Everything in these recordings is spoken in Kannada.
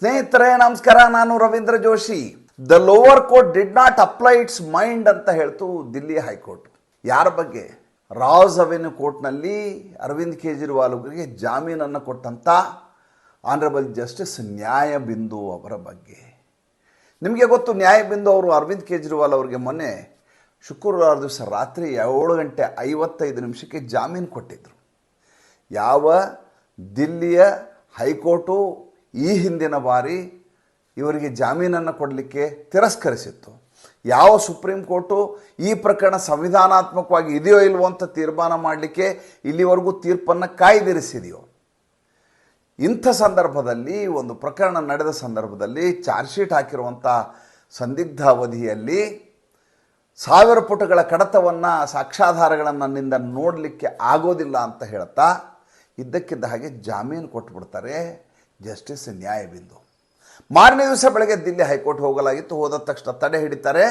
ಸ್ನೇಹಿತರೆ, ನಮಸ್ಕಾರ. ನಾನು Ravindra Joshi. The lower court did not apply its mind ಅಂತ ಹೇಳ್ತು ದಿಲ್ಲಿ ಹೈಕೋರ್ಟ್. ಯಾರ ಬಗ್ಗೆ? ರಾಜ್ ಅವೆನ್ಯೂ ಕೋರ್ಟ್ನಲ್ಲಿ ಅರವಿಂದ್ ಕೇಜ್ರಿವಾಲ್ ಅವರಿಗೆ ಜಾಮೀನನ್ನು ಕೊಟ್ಟಂತ ಆನರಬಲ್ ಜಸ್ಟಿಸ್ ನ್ಯಾಯ ಬಿಂದು ಅವರ ಬಗ್ಗೆ. ನಿಮಗೆ ಗೊತ್ತು ನ್ಯಾಯ ಬಿಂದು ಅವರು ಅರವಿಂದ್ ಕೇಜ್ರಿವಾಲ್ ಅವರಿಗೆ ಮೊನ್ನೆ ಶುಕ್ರವಾರ ದಿವಸ ರಾತ್ರಿ ಏಳು ಗಂಟೆ ಐವತ್ತೈದು ನಿಮಿಷಕ್ಕೆ ಜಾಮೀನು ಕೊಟ್ಟಿದ್ದರು ಯಾವ? ದಿಲ್ಲಿಯ ಹೈಕೋರ್ಟು ಈ ಹಿಂದಿನ ಬಾರಿ ಇವರಿಗೆ ಜಾಮೀನನ್ನು ಕೊಡಲಿಕ್ಕೆ ತಿರಸ್ಕರಿಸಿತ್ತು. ಯಾವ ಸುಪ್ರೀಂ ಕೋರ್ಟು ಈ ಪ್ರಕರಣ ಸಂವಿಧಾನಾತ್ಮಕವಾಗಿ ಇದೆಯೋ ಇಲ್ವೋ ಅಂತ ತೀರ್ಮಾನ ಮಾಡಲಿಕ್ಕೆ ಇಲ್ಲಿವರೆಗೂ ತೀರ್ಪನ್ನು ಕಾಯ್ದಿರಿಸಿದೆಯೋ. ಇಂಥ ಸಂದರ್ಭದಲ್ಲಿ, ಒಂದು ಪ್ರಕರಣ ನಡೆದ ಸಂದರ್ಭದಲ್ಲಿ ಚಾರ್ಜ್ ಶೀಟ್ ಹಾಕಿರುವಂಥ ಸಂದಿಗ್ಧ ಅವಧಿಯಲ್ಲಿ ಸಾವಿರ ಪುಟಗಳ ಕಡತವನ್ನು, ಸಾಕ್ಷ್ಯಾಧಾರಗಳನ್ನು ನನ್ನಿಂದ ನೋಡಲಿಕ್ಕೆ ಆಗೋದಿಲ್ಲ ಅಂತ ಹೇಳ್ತಾ ಇದ್ದಕ್ಕಿದ್ದ ಹಾಗೆ ಜಾಮೀನು ಕೊಟ್ಬಿಡ್ತಾರೆ. ಜಸ್ಟಿಸ್ ನ್ಯಾಯಬಿಂದು. ಮಾರನೇ ದಿವಸ ಬೆಳಗ್ಗೆ ದಿಲ್ಲಿ ಹೈಕೋರ್ಟ್ ಹೋಗಲಾಗಿತ್ತು. ಹೋದ ತಕ್ಷಣ ತಡೆ ಹಿಡಿತಾರೆ.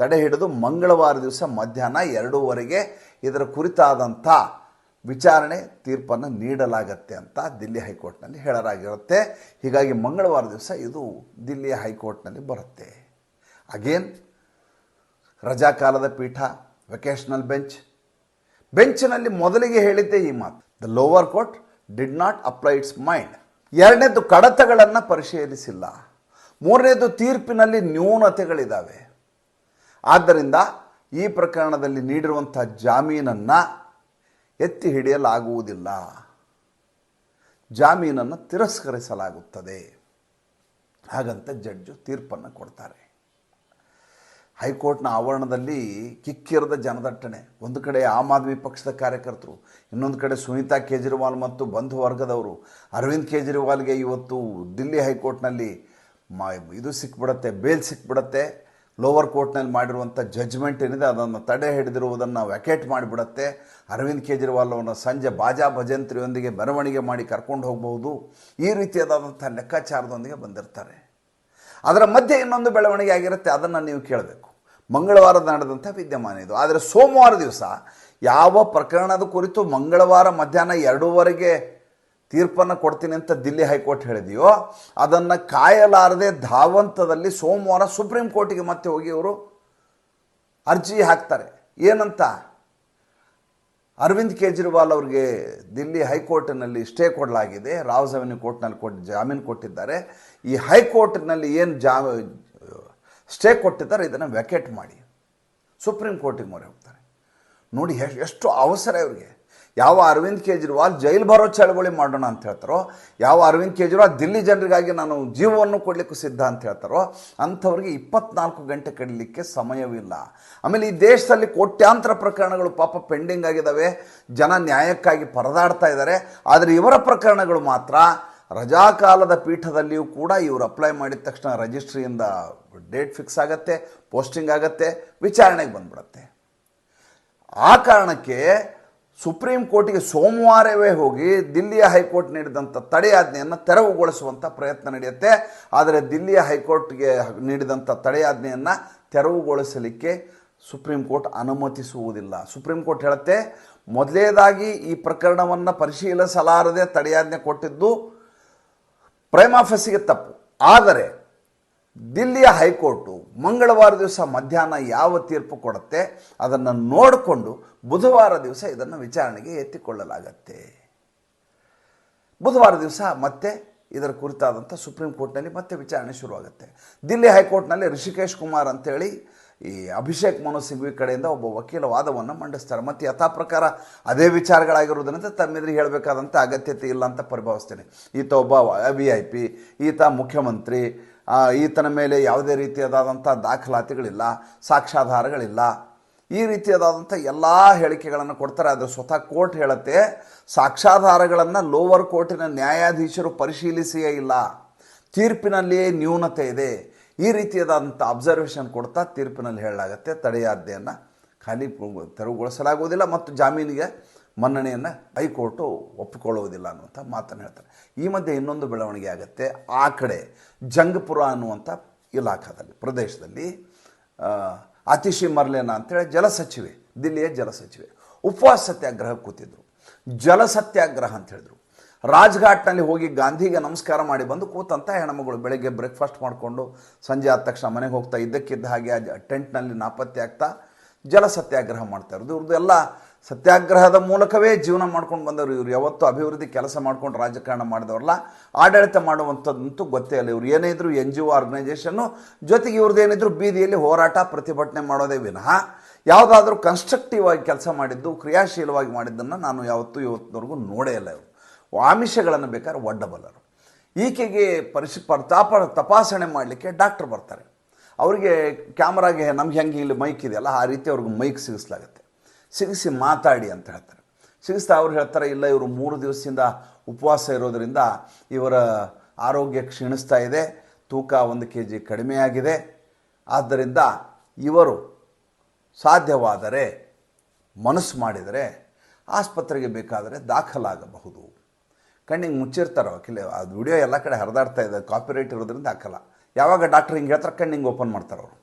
ತಡೆ ಹಿಡಿದು ಮಂಗಳವಾರ ದಿವಸ ಮಧ್ಯಾಹ್ನ ಎರಡೂವರೆಗೆ ಇದರ ಕುರಿತಾದಂಥ ವಿಚಾರಣೆ, ತೀರ್ಪನ್ನು ನೀಡಲಾಗತ್ತೆ ಅಂತ ದಿಲ್ಲಿ ಹೈಕೋರ್ಟ್ನಲ್ಲಿ ಹೇಳಲಾಗಿರುತ್ತೆ. ಹೀಗಾಗಿ ಮಂಗಳವಾರ ದಿವಸ ಇದು ದಿಲ್ಲಿಯ ಹೈಕೋರ್ಟ್ನಲ್ಲಿ ಬರುತ್ತೆ. ಅಗೇನ್ ರಜಾಕಾಲದ ಪೀಠ ವೆಕೇಷನಲ್ ಬೆಂಚ್ ಬೆಂಚ್ನಲ್ಲಿ ಮೊದಲಿಗೆ ಹೇಳಿದ್ದೆ ಈ ಮಾತು. The lower court did not apply its mind ಎರಡನೇದು ಕಡತಗಳನ್ನು ಪರಿಶೀಲಿಸಿಲ್ಲ. ಮೂರನೇದು ತೀರ್ಪಿನಲ್ಲಿ ನ್ಯೂನತೆಗಳಿದ್ದಾವೆ ಆದ್ದರಿಂದ ಈ ಪ್ರಕರಣದಲ್ಲಿ ನೀಡಿರುವಂಥ ಜಾಮೀನನ್ನು ಎತ್ತಿ ಹಿಡಿಯಲಾಗುವುದಿಲ್ಲ. ಜಾಮೀನನ್ನು ತಿರಸ್ಕರಿಸಲಾಗುತ್ತದೆ. ಹಾಗಂತ ಜಡ್ಜು ತೀರ್ಪನ್ನು ಕೊಡ್ತಾರೆ. ಹೈಕೋರ್ಟ್ನ ಆವರಣದಲ್ಲಿ ಕಿಕ್ಕಿರದ ಜನದಟ್ಟಣೆ. ಒಂದು ಕಡೆ ಆಮ್ ಆದ್ಮಿ ಪಕ್ಷದ ಕಾರ್ಯಕರ್ತರು, ಇನ್ನೊಂದು ಕಡೆ ಸುನೀತಾ ಕೇಜ್ರಿವಾಲ್ ಮತ್ತು ಬಂಧು ವರ್ಗದವರು. ಅರವಿಂದ್ ಕೇಜ್ರಿವಾಲ್ಗೆ ಇವತ್ತು ದಿಲ್ಲಿ ಹೈಕೋರ್ಟ್ನಲ್ಲಿ ಮ, ಇದು ಸಿಕ್ಬಿಡತ್ತೆ, ಬೇಲ್ ಸಿಕ್ಬಿಡತ್ತೆ. ಲೋವರ್ ಕೋರ್ಟ್ನಲ್ಲಿ ಮಾಡಿರುವಂಥ ಜಜ್ಮೆಂಟ್ ಏನಿದೆ, ಅದನ್ನು ತಡೆ ಹಿಡಿದಿರುವುದನ್ನು ವ್ಯಾಕೇಟ್ ಮಾಡಿಬಿಡತ್ತೆ. ಅರವಿಂದ್ ಕೇಜ್ರಿವಾಲ್ ಅವರನ್ನು ಸಂಜೆ ಬಾಜಾ ಭಜಂತ್ರಿಯೊಂದಿಗೆ ಮೆರವಣಿಗೆ ಮಾಡಿ ಕರ್ಕೊಂಡು ಹೋಗಬಹುದು. ಈ ರೀತಿಯಾದಂಥ ಲೆಕ್ಕಾಚಾರದೊಂದಿಗೆ ಬಂದಿರ್ತಾರೆ. ಅದರ ಮಧ್ಯೆ ಇನ್ನೊಂದು ಬೆಳವಣಿಗೆ ಆಗಿರುತ್ತೆ, ಅದನ್ನು ನೀವು ಕೇಳಬೇಕು. ಮಂಗಳವಾರ ನಡೆದಂಥ ವಿದ್ಯಮಾನ ಇದು. ಆದರೆ ಸೋಮವಾರ ದಿವಸ ಯಾವ ಪ್ರಕರಣದ ಕುರಿತು ಮಂಗಳವಾರ ಮಧ್ಯಾಹ್ನ ಎರಡೂವರೆಗೆ ತೀರ್ಪನ್ನು ಕೊಡ್ತೀನಿ ಅಂತ ದಿಲ್ಲಿ ಹೈಕೋರ್ಟ್ ಹೇಳಿದೆಯೋ, ಅದನ್ನು ಕಾಯಲಾರದೆ ಧಾವಂತದಲ್ಲಿ ಸೋಮವಾರ ಸುಪ್ರೀಂ ಕೋರ್ಟಿಗೆ ಮತ್ತೆ ಹೋಗಿ ಅವರು ಅರ್ಜಿ ಹಾಕ್ತಾರೆ. ಏನಂತ? ಅರವಿಂದ್ ಕೇಜ್ರಿವಾಲ್ ಅವರಿಗೆ ದಿಲ್ಲಿ ಹೈಕೋರ್ಟ್ನಲ್ಲಿ ಸ್ಟೇ ಕೊಡಲಾಗಿದೆ. ರಾವ್ಸ್ ಅವೆನ್ಯೂ ಕೋರ್ಟ್ನಲ್ಲಿ ಕೊಟ್ಟು ಜಾಮೀನು ಕೊಟ್ಟಿದ್ದಾರೆ. ಈ ಹೈಕೋರ್ಟ್ನಲ್ಲಿ ಏನು ಜಾ, ಸ್ಟೇ ಕೊಟ್ಟಿದ್ದಾರೆ, ಇದನ್ನು ವ್ಯಾಕೇಟ್ ಮಾಡಿ. ಸುಪ್ರೀಂ ಕೋರ್ಟಿಗೆ ಮೊರೆ ಹೋಗ್ತಾರೆ. ನೋಡಿ ಎಷ್ಟು ಅವಸರ ಇವರಿಗೆ. ಯಾವ ಅರವಿಂದ್ ಕೇಜ್ರಿವಾಲ್ ಜೈಲು ಬರೋ ಚಳವಳಿ ಮಾಡೋಣ ಅಂತ ಹೇಳ್ತಾರೋ, ಯಾವ ಅರವಿಂದ್ ಕೇಜ್ರಿವಾಲ್ ದಿಲ್ಲಿ ಜನರಿಗಾಗಿ ನಾನು ಜೀವವನ್ನು ಕೊಡಲಿಕ್ಕೂ ಸಿದ್ಧ ಅಂತ ಹೇಳ್ತಾರೋ, ಅಂಥವ್ರಿಗೆ ಇಪ್ಪತ್ನಾಲ್ಕು ಗಂಟೆ ಕಡಿಲಿಕ್ಕೆ ಸಮಯವಿಲ್ಲ. ಆಮೇಲೆ ಈ ದೇಶದಲ್ಲಿ ಕೋಟ್ಯಾಂತರ ಪ್ರಕರಣಗಳು ಪಾಪ ಪೆಂಡಿಂಗ್ ಆಗಿದ್ದಾವೆ ಜನ ನ್ಯಾಯಕ್ಕಾಗಿ ಪರದಾಡ್ತಾ ಇದ್ದಾರೆ, ಆದರೆ ಇವರ ಪ್ರಕರಣಗಳು ಮಾತ್ರ ರಜಾಕಾಲದ ಪೀಠದಲ್ಲಿಯೂ ಕೂಡ ಇವರು ಅಪ್ಲೈ ಮಾಡಿದ ತಕ್ಷಣ ರಿಜಿಸ್ಟ್ರಿಯಿಂದ ಡೇಟ್ ಫಿಕ್ಸ್ ಆಗತ್ತೆ ಪೋಸ್ಟಿಂಗ್ ಆಗತ್ತೆ, ವಿಚಾರಣೆಗೆ ಬಂದ್ಬಿಡತ್ತೆ. ಆ ಕಾರಣಕ್ಕೆ ಸುಪ್ರೀಂ ಕೋರ್ಟಿಗೆ ಸೋಮವಾರವೇ ಹೋಗಿ ದಿಲ್ಲಿಯ ಹೈಕೋರ್ಟ್ ನೀಡಿದಂಥ ತಡೆಯಾಜ್ಞೆಯನ್ನು ತೆರವುಗೊಳಿಸುವಂಥ ಪ್ರಯತ್ನ ನಡೆಯುತ್ತೆ. ಆದರೆ ದಿಲ್ಲಿಯ ಹೈಕೋರ್ಟ್ಗೆ ನೀಡಿದಂಥ ತಡೆಯಾಜ್ಞೆಯನ್ನು ತೆರವುಗೊಳಿಸಲಿಕ್ಕೆ ಸುಪ್ರೀಂ ಕೋರ್ಟ್ ಅನುಮತಿಸುವುದಿಲ್ಲ. ಸುಪ್ರೀಂ ಕೋರ್ಟ್ ಹೇಳುತ್ತೆ, ಮೊದಲೇದಾಗಿ ಈ ಪ್ರಕರಣವನ್ನು ಪರಿಶೀಲಿಸಲಾರದೆ ತಡೆಯಾಜ್ಞೆ ಕೊಟ್ಟಿದ್ದು ಪ್ರೈಮಾಫಸಿಗೆ ತಪ್ಪು. ಆದರೆ ದಿಲ್ಲಿಯ ಹೈಕೋರ್ಟು ಮಂಗಳವಾರ ದಿವಸ ಮಧ್ಯಾಹ್ನ ಯಾವ ತೀರ್ಪು ಕೊಡುತ್ತೆ ಅದನ್ನು ನೋಡಿಕೊಂಡು ಬುಧವಾರ ದಿವಸ ಇದನ್ನು ವಿಚಾರಣೆಗೆ ಎತ್ತಿಕೊಳ್ಳಲಾಗತ್ತೆ. ಬುಧವಾರ ದಿವಸ ಮತ್ತೆ ಇದರ ಕುರಿತಾದಂಥ ಸುಪ್ರೀಂ ಕೋರ್ಟ್ನಲ್ಲಿ ಮತ್ತೆ ವಿಚಾರಣೆ ಶುರುವಾಗುತ್ತೆ. ದಿಲ್ಲಿ ಹೈಕೋರ್ಟ್ನಲ್ಲಿ ಋಷಿಕೇಶ್ ಕುಮಾರ್ ಅಂತೇಳಿ ಈ ಅಭಿಷೇಕ್ ಮನು ಸಿಂಘ್ವಿ ಕಡೆಯಿಂದ ಒಬ್ಬ ವಕೀಲ ವಾದವನ್ನು ಮಂಡಿಸ್ತಾರೆ. ಮತ್ತು ಯಥಾ ಪ್ರಕಾರ ಅದೇ ವಿಚಾರಗಳಾಗಿರುವುದರಿಂದ ತಮ್ಮೆದುರಿಗೆ ಹೇಳಬೇಕಾದಂಥ ಅಗತ್ಯತೆ ಇಲ್ಲ ಅಂತ ಪರಿಭಾವಿಸ್ತೇನೆ. ಈತ ಒಬ್ಬ ವಿ ಐ ಪಿ ಈತ ಮುಖ್ಯಮಂತ್ರಿ ಈತನ ಮೇಲೆ ಯಾವುದೇ ರೀತಿಯಾದಂಥ ದಾಖಲಾತಿಗಳಿಲ್ಲ, ಸಾಕ್ಷ್ಯಾಧಾರಗಳಿಲ್ಲ. ಈ ರೀತಿಯಾದಂಥ ಎಲ್ಲ ಹೇಳಿಕೆಗಳನ್ನು ಕೊಡ್ತಾರೆ, ಆದರೆ ಸ್ವತಃ ಕೋರ್ಟ್ ಹೇಳುತ್ತೆ, ಸಾಕ್ಷ್ಯಾಧಾರಗಳನ್ನು ಲೋವರ್ ಕೋರ್ಟಿನ ನ್ಯಾಯಾಧೀಶರು ಪರಿಶೀಲಿಸಿಯೇ ಇಲ್ಲ. ತೀರ್ಪಿನಲ್ಲಿಯೇ ನ್ಯೂನತೆ ಇದೆ. ಈ ರೀತಿಯಾದಂಥ ಅಬ್ಸರ್ವೇಷನ್ ಕೊಡ್ತಾ ತೀರ್ಪಿನಲ್ಲಿ ಹೇಳಲಾಗತ್ತೆ. ತಡೆಯಾಜ್ಞೆಯನ್ನು ಖಾಲಿ ತೆರವುಗೊಳಿಸಲಾಗುವುದಿಲ್ಲ ಮತ್ತು ಜಾಮೀನಿಗೆ ಮನ್ನಣೆಯನ್ನು ಹೈಕೋರ್ಟು ಒಪ್ಪಿಕೊಳ್ಳುವುದಿಲ್ಲ ಅನ್ನುವಂಥ ಮಾತನ್ನು ಹೇಳ್ತಾರೆ. ಈ ಮಧ್ಯೆ ಇನ್ನೊಂದು ಬೆಳವಣಿಗೆ ಆಗುತ್ತೆ. ಆ ಕಡೆ ಜಂಗಪುರ ಅನ್ನುವಂಥ ಇಲಾಖಾದಲ್ಲಿ, ಪ್ರದೇಶದಲ್ಲಿ ಅತಿಶಿ ಮರ್ಲೇನ ಅಂತೇಳಿ ಜಲಸಚಿವೆ ದಿಲ್ಲಿಯ ಜಲಸಚಿವೆ ಉಪವಾಸ ಸತ್ಯಾಗ್ರಹ ಕೂತಿದ್ರು. ಜಲ ಸತ್ಯಾಗ್ರಹ ಅಂತ ಹೇಳಿದ್ರು. ರಾಜ್ಘಾಟ್ನಲ್ಲಿ ಹೋಗಿ ಗಾಂಧಿಗೆ ನಮಸ್ಕಾರ ಮಾಡಿ ಬಂದು ಕೂತಂತ ಹೆಣ್ಮಗಳು ಬೆಳಗ್ಗೆ ಬ್ರೇಕ್ಫಾಸ್ಟ್ ಮಾಡಿಕೊಂಡು ಸಂಜೆ ಆದ ತಕ್ಷಣ ಮನೆಗೆ ಹೋಗ್ತಾ ಇದ್ದಕ್ಕಿದ್ದ ಹಾಗೆ ಆ ಟೆಂಟ್ನಲ್ಲಿ ನಾಪತ್ತೆ ಆಗ್ತಾ ಜಲ ಸತ್ಯಾಗ್ರಹ ಮಾಡ್ತಾ ಇರೋದು. ಇವ್ರದ್ದು ಎಲ್ಲ ಸತ್ಯಾಗ್ರಹದ ಮೂಲಕವೇ ಜೀವನ ಮಾಡ್ಕೊಂಡು ಬಂದವರು ಇವರು. ಯಾವತ್ತೂ ಅಭಿವೃದ್ಧಿ ಕೆಲಸ ಮಾಡ್ಕೊಂಡು ರಾಜಕಾರಣ ಮಾಡಿದವರಲ್ಲ. ಆಡಳಿತ ಮಾಡುವಂಥದ್ದಂತೂ ಗೊತ್ತೇ ಇಲ್ಲ. ಇವ್ರು ಏನೇ ಇದ್ರು ಎನ್ ಜಿ ಒ ಆರ್ಗನೈಸೇಷನ್ನು ಜೊತೆಗೆ ಇವ್ರದ್ದೇನಿದ್ರು ಬೀದಿಯಲ್ಲಿ ಹೋರಾಟ ಪ್ರತಿಭಟನೆ ಮಾಡೋದೇ ವಿನಃ. ಯಾವುದಾದ್ರೂ ಕನ್ಸ್ಟ್ರಕ್ಟಿವ್ ಆಗಿ ಕೆಲಸ ಮಾಡಿದ್ದು, ಕ್ರಿಯಾಶೀಲವಾಗಿ ಮಾಡಿದ್ದನ್ನು ನಾನು ಯಾವತ್ತೂ ಇವತ್ತಿನವರೆಗೂ ನೋಡೇ ಇಲ್ಲ ಇವರು. ಆಮಿಷಗಳನ್ನು ಬೇಕಾದ್ರೆ ಒಡ್ಡಬಲ್ಲರು. ಈಕೆಗೆ ಪರಿಶಿ, ಪ್ರತಾಪ, ತಪಾಸಣೆ ಮಾಡಲಿಕ್ಕೆ ಡಾಕ್ಟ್ರ್ ಬರ್ತಾರೆ. ಅವರಿಗೆ ಕ್ಯಾಮ್ರಾಗೆ ನಮ್ಗೆ ಹೆಂಗೆ ಇಲ್ಲಿ ಮೈಕ್ ಇದೆಯಲ್ಲ, ಆ ರೀತಿ ಅವ್ರಿಗೆ ಮೈಕ್ ಸಿಗಿಸ್ಲಾಗುತ್ತೆ. ಸಿಗಿಸಿ ಮಾತಾಡಿ ಅಂತ ಹೇಳ್ತಾರೆ. ಸಿಗಿಸ್ತಾ ಅವ್ರು ಹೇಳ್ತಾರೆ, ಇಲ್ಲ ಇವರು ಮೂರು ದಿವಸದಿಂದ ಉಪವಾಸ ಇರೋದರಿಂದ ಇವರ ಆರೋಗ್ಯ ಕ್ಷೀಣಿಸ್ತಾ ಇದೆ, ತೂಕ ಒಂದು ಕೆ ಜಿ ಕಡಿಮೆಯಾಗಿದೆ ಆದ್ದರಿಂದ ಇವರು ಸಾಧ್ಯವಾದರೆ ಮನಸ್ಸು ಮಾಡಿದರೆ ಆಸ್ಪತ್ರೆಗೆ ಬೇಕಾದರೆ ದಾಖಲಾಗಬಹುದು. ಕಣ್ಣಿಗೆ ಮುಚ್ಚಿರ್ತಾರೋ ಕಿಲೆ ಅದು ವಿಡಿಯೋ ಎಲ್ಲ ಕಡೆ ಹರಿದಾಡ್ತಾ ಇದೆ ಕಾಪಿರೈಟ್ ಇರೋದ್ರಿಂದ ಹಾಕಲ್ಲ. ಯಾವಾಗ ಡಾಕ್ಟ್ರ್ ಹಿಂಗೆ ಹೇಳ್ತಾರೆ, ಕಣ್ಣಿಂಗೆ ಓಪನ್ ಮಾಡ್ತಾರೆ ಅವರು.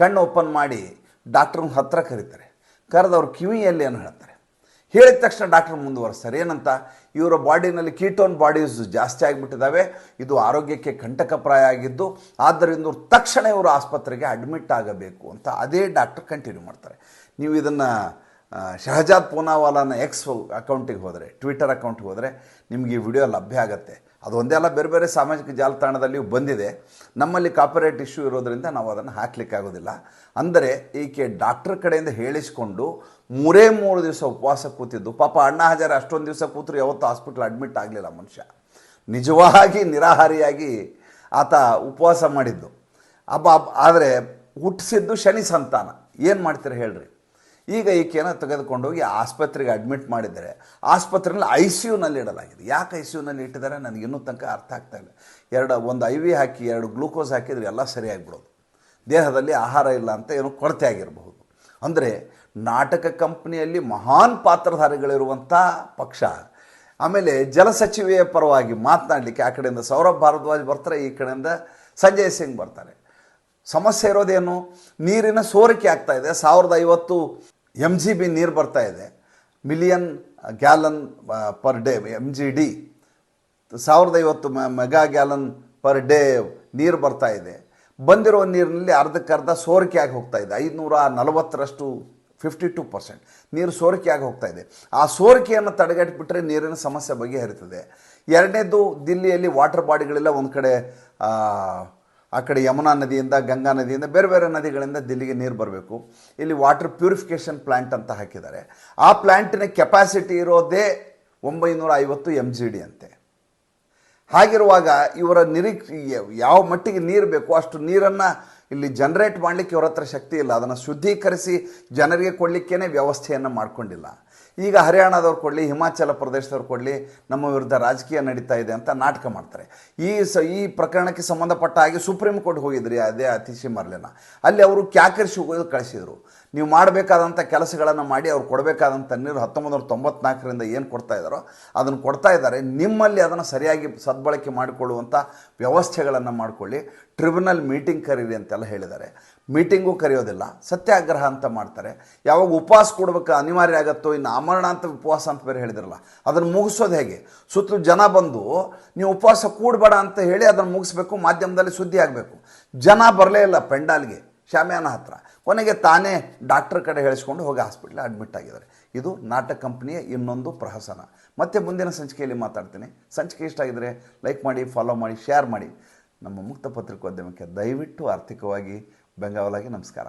ಕಣ್ಣು ಓಪನ್ ಮಾಡಿ ಡಾಕ್ಟ್ರನ್ನ ಹತ್ತಿರ ಕರೀತಾರೆ. ಕರೆದವ್ರು ಕಿವಿಯಲ್ಲಿ ಏನು ಹೇಳ್ತಾರೆ. ಹೇಳಿದ ತಕ್ಷಣ ಡಾಕ್ಟ್ರ್ ಮುಂದುವರಿಸ್ತಾರೆ. ಏನಂತ? ಇವರ ಬಾಡಿನಲ್ಲಿ ಕೀಟೋನ್ ಬಾಡೀಸ್ ಜಾಸ್ತಿ ಆಗಿಬಿಟ್ಟಿದ್ದಾವೆ ಇದು ಆರೋಗ್ಯಕ್ಕೆ ಕಂಟಕಪ್ರಾಯ ಆಗಿದ್ದು, ಆದ್ದರಿಂದ ಇವ್ರು ತಕ್ಷಣ ಇವರು ಆಸ್ಪತ್ರೆಗೆ ಅಡ್ಮಿಟ್ ಆಗಬೇಕು ಅಂತ ಅದೇ ಡಾಕ್ಟರ್ ಕಂಟಿನ್ಯೂ ಮಾಡ್ತಾರೆ. ನೀವು ಇದನ್ನು ಶಹಜಾದ್ ಪೂನಾವಾಲಾನ ಎಕ್ಸ್ ಅಕೌಂಟಿಗೆ ಹೋದರೆ ಟ್ವಿಟರ್ ಅಕೌಂಟ್ಗೆ ಹೋದರೆ ನಿಮಗೆ ಈ ವಿಡಿಯೋ ಲಭ್ಯ ಆಗುತ್ತೆ. ಅದು ಒಂದೇ ಅಲ್ಲ, ಬೇರೆ ಬೇರೆ ಸಾಮಾಜಿಕ ಜಾಲತಾಣದಲ್ಲಿಯೂ ಬಂದಿದೆ. ನಮ್ಮಲ್ಲಿ ಕಾಪರೇಟ್ ಇಶ್ಯೂ ಇರೋದರಿಂದ ನಾವು ಅದನ್ನು ಹಾಕ್ಲಿಕ್ಕೆ ಆಗೋದಿಲ್ಲ ಅಂದರೆ ಈಕೆ ಡಾಕ್ಟರ್ ಕಡೆಯಿಂದ ಹೇಳಿಸಿಕೊಂಡು ಮೂರೇ ಮೂರು ದಿವಸ ಉಪವಾಸ ಕೂತಿದ್ದು. ಪಾಪ ಅಣ್ಣ ಹಜಾರ ಅಷ್ಟೊಂದು ದಿವಸ ಕೂತರು ಯಾವತ್ತೂ ಹಾಸ್ಪಿಟ್ಲ್ ಅಡ್ಮಿಟ್ ಆಗಲಿಲ್ಲ ಮನುಷ್ಯ. ನಿಜವಾಗಿ ನಿರಾಹಾರಿಯಾಗಿ ಆತ ಉಪವಾಸ ಮಾಡಿದ್ದು. ಅಬ್ಬ, ಆದರೆ ಹುಟ್ಟಿಸಿದ್ದು ಶನಿ ಸಂತಾನ. ಏನು ಮಾಡ್ತೀರ ಹೇಳ್ರಿ? ಈಗ ಈಕೆನ ತೆಗೆದುಕೊಂಡೋಗಿ ಆಸ್ಪತ್ರೆಗೆ ಅಡ್ಮಿಟ್ ಮಾಡಿದರೆ ಆಸ್ಪತ್ರೆಯಲ್ಲಿ ಐ ಸಿ ಯುನಲ್ಲಿ ಇಡಲಾಗಿದೆ. ಯಾಕೆ ಐ ಸಿ ಯುನಲ್ಲಿ ಇಟ್ಟಿದ್ದಾರೆ ನನಗೆ ಇನ್ನೂ ತನಕ ಅರ್ಥ ಆಗ್ತಾ ಇಲ್ಲ. ಎರಡು, ಒಂದು ಐ ವಿ ಹಾಕಿ, ಎರಡು ಗ್ಲೂಕೋಸ್ ಹಾಕಿದರೆ ಎಲ್ಲ ಸರಿಯಾಗಿಬಿಡೋದು. ದೇಹದಲ್ಲಿ ಆಹಾರ ಇಲ್ಲ ಅಂತ ಏನೋ ಕೊರತೆ ಆಗಿರಬಹುದು. ಅಂದರೆ ನಾಟಕ ಕಂಪ್ನಿಯಲ್ಲಿ ಮಹಾನ್ ಪಾತ್ರಧಾರಿಗಳಿರುವಂಥ ಪಕ್ಷ, ಆಮೇಲೆ ಜಲಸಚಿವೆಯ ಪರವಾಗಿ ಮಾತನಾಡಲಿಕ್ಕೆ ಆ ಕಡೆಯಿಂದ ಸೌರಭ್ ಭಾರದ್ವಾಜ್ ಬರ್ತಾರೆ, ಈ ಕಡೆಯಿಂದ ಸಂಜಯ್ ಸಿಂಗ್ ಬರ್ತಾರೆ. ಸಮಸ್ಯೆ ಇರೋದೇನು? ನೀರಿನ ಸೋರಿಕೆ ಆಗ್ತಾ ಇದೆ. ಸಾವಿರದ ಐವತ್ತು ಎಂ ಜಿ ಬಿ ನೀರು ಬರ್ತಾ ಇದೆ. Million gallon per day M G D ಸಾವಿರದ ಐವತ್ತು ಮೆಗಾ ಗ್ಯಾಲನ್ ಪರ್ ಡೇ ನೀರು ಬರ್ತಾ ಇದೆ. ಬಂದಿರೋ ನೀರಿನಲ್ಲಿ ಅರ್ಧಕ್ಕರ್ಧ ಸೋರಿಕೆ ಆಗಿ ಹೋಗ್ತಾ ಇದೆ. ಐದುನೂರ ನಲವತ್ತರಷ್ಟು ಫಿಫ್ಟಿ ಟು ಪರ್ಸೆಂಟ್ ನೀರು ಸೋರಿಕೆಯಾಗಿ ಹೋಗ್ತಾ ಇದೆ. ಆ ಸೋರಿಕೆಯನ್ನು ತಡೆಗಟ್ಟಿಬಿಟ್ರೆ ನೀರಿನ ಸಮಸ್ಯೆ ಬಗೆಹರಿತದೆ. ಎರಡನೇದು, ದಿಲ್ಲಿಯಲ್ಲಿ ವಾಟರ್ ಬಾಡಿಗಳೆಲ್ಲ, ಒಂದು ಕಡೆ ಆ, ಕಡೆ ಯಮುನಾ ನದಿಯಿಂದ ಗಂಗಾ ನದಿಯಿಂದ ಬೇರೆ ಬೇರೆ ನದಿಗಳಿಂದ ದಿಲ್ಲಿಗೆ ನೀರು ಬರಬೇಕು. ಇಲ್ಲಿ ವಾಟರ್ ಪ್ಯೂರಿಫಿಕೇಷನ್ ಪ್ಲ್ಯಾಂಟ್ ಅಂತ ಹಾಕಿದ್ದಾರೆ. ಆ ಪ್ಲ್ಯಾಂಟಿನ ಕೆಪಾಸಿಟಿ ಇರೋದೇ ಒಂಬೈನೂರ ಐವತ್ತು ಎಂ ಜಿ ಡಿ ಅಂತೆ. ಹಾಗಿರುವಾಗ ಇವರ ನಿರೀಕ್ಷೆ ಯಾವ ಮಟ್ಟಿಗೆ ನೀರು ಬೇಕು ಅಷ್ಟು ನೀರನ್ನು ಇಲ್ಲಿ ಜನರೇಟ್ ಮಾಡಲಿಕ್ಕೆ ಇವರ ಹತ್ರ ಶಕ್ತಿ ಇಲ್ಲ. ಅದನ್ನು ಶುದ್ಧೀಕರಿಸಿ ಜನರಿಗೆ ಕೊಡಲಿಕ್ಕೇ ವ್ಯವಸ್ಥೆಯನ್ನು ಮಾಡಿಕೊಂಡಿಲ್ಲ. ಈಗ ಹರಿಯಾಣದವ್ರು ಕೊಡಲಿ, ಹಿಮಾಚಲ ಪ್ರದೇಶದವ್ರು ಕೊಡಲಿ, ನಮ್ಮ ವಿರುದ್ಧ ರಾಜಕೀಯ ನಡೀತಾ ಇದೆ ಅಂತ ನಾಟಕ ಮಾಡ್ತಾರೆ. ಈ ಸ, ಈ ಪ್ರಕರಣಕ್ಕೆ ಸಂಬಂಧಪಟ್ಟ ಹಾಗೆ ಸುಪ್ರೀಂ ಕೋರ್ಟ್ ಹೋಗಿದ್ರಿ, ಅದೇ ಅತಿಶಿ ಮರ್ಲೆನ. ಅಲ್ಲಿ ಅವರು ಕ್ಯಾಕರಿಸಿ ಹೋಗೋದು ಕಳಿಸಿದರು. ನೀವು ಮಾಡಬೇಕಾದಂಥ ಕೆಲಸಗಳನ್ನು ಮಾಡಿ, ಅವ್ರು ಕೊಡಬೇಕಾದಂಥ ನೀರು ಹತ್ತೊಂಬತ್ತು ನೂರ ತೊಂಬತ್ನಾಲ್ಕರಿಂದ ಏನು ಕೊಡ್ತಾ ಇದ್ದಾರೋ, ಅದನ್ನು ಕೊಡ್ತಾ ಇದ್ದಾರೆ. ನಿಮ್ಮಲ್ಲಿ ಅದನ್ನು ಸರಿಯಾಗಿ ಸದ್ಬಳಕೆ ಮಾಡಿಕೊಳ್ಳುವಂಥ ವ್ಯವಸ್ಥೆಗಳನ್ನು ಮಾಡಿಕೊಳ್ಳಿ. ಟ್ರಿಬ್ಯುನಲ್ ಮೀಟಿಂಗ್ ಕರೀರಿ ಅಂತೆಲ್ಲ ಹೇಳಿದ್ದಾರೆ. ಮೀಟಿಂಗೂ ಕರೆಯೋದಿಲ್ಲ. ಸತ್ಯಾಗ್ರಹ ಅಂತ ಮಾಡ್ತಾರೆ. ಯಾವಾಗ ಉಪವಾಸ ಕೊಡ್ಬೇಕು ಅನಿವಾರ್ಯ ಆಗತ್ತೋ, ಇನ್ನು ಅಮರಣಾಂತ ಉಪವಾಸ ಅಂತ ಬೇರೆ ಹೇಳಿದ್ರಲ್ಲ, ಅದನ್ನು ಮುಗಿಸೋದು ಹೇಗೆ? ಸುತ್ತಲೂ ಜನ ಬಂದು, ನೀವು ಉಪವಾಸ ಕೂಡಬೇಡ ಅಂತ ಹೇಳಿ ಅದನ್ನು ಮುಗಿಸ್ಬೇಕು, ಮಾಧ್ಯಮದಲ್ಲಿ ಸುದ್ದಿ ಆಗಬೇಕು. ಜನ ಬರಲೇ ಇಲ್ಲ ಪೆಂಡಾಲ್ಗೆ ಶಾಮಿಯಾನ ಹತ್ರ. ಕೊನೆಗೆ ತಾನೇ ಡಾಕ್ಟರ್ ಕಡೆ ಹೇಳಿಸ್ಕೊಂಡು ಹೋಗಿ ಹಾಸ್ಪಿಟ್ಲಿಗೆ ಅಡ್ಮಿಟ್ ಆಗಿದ್ದಾರೆ. ಇದು ನಾಟಕ ಕಂಪ್ನಿಯ ಇನ್ನೊಂದು ಪ್ರಹಸನ. ಮತ್ತೆ ಮುಂದಿನ ಸಂಚಿಕೆಯಲ್ಲಿ ಮಾತಾಡ್ತೀನಿ. ಸಂಚಿಕೆ ಇಷ್ಟ ಆಗಿದರೆ ಲೈಕ್ ಮಾಡಿ, ಫಾಲೋ ಮಾಡಿ, ಶೇರ್ ಮಾಡಿ. ನಮ್ಮ ಮುಕ್ತ ಪತ್ರಿಕೋದ್ಯಮಕ್ಕೆ ದಯವಿಟ್ಟು ಆರ್ಥಿಕವಾಗಿ ಬೆಂಗಾವಲಾಗಿ ನಮಸ್ಕಾರ.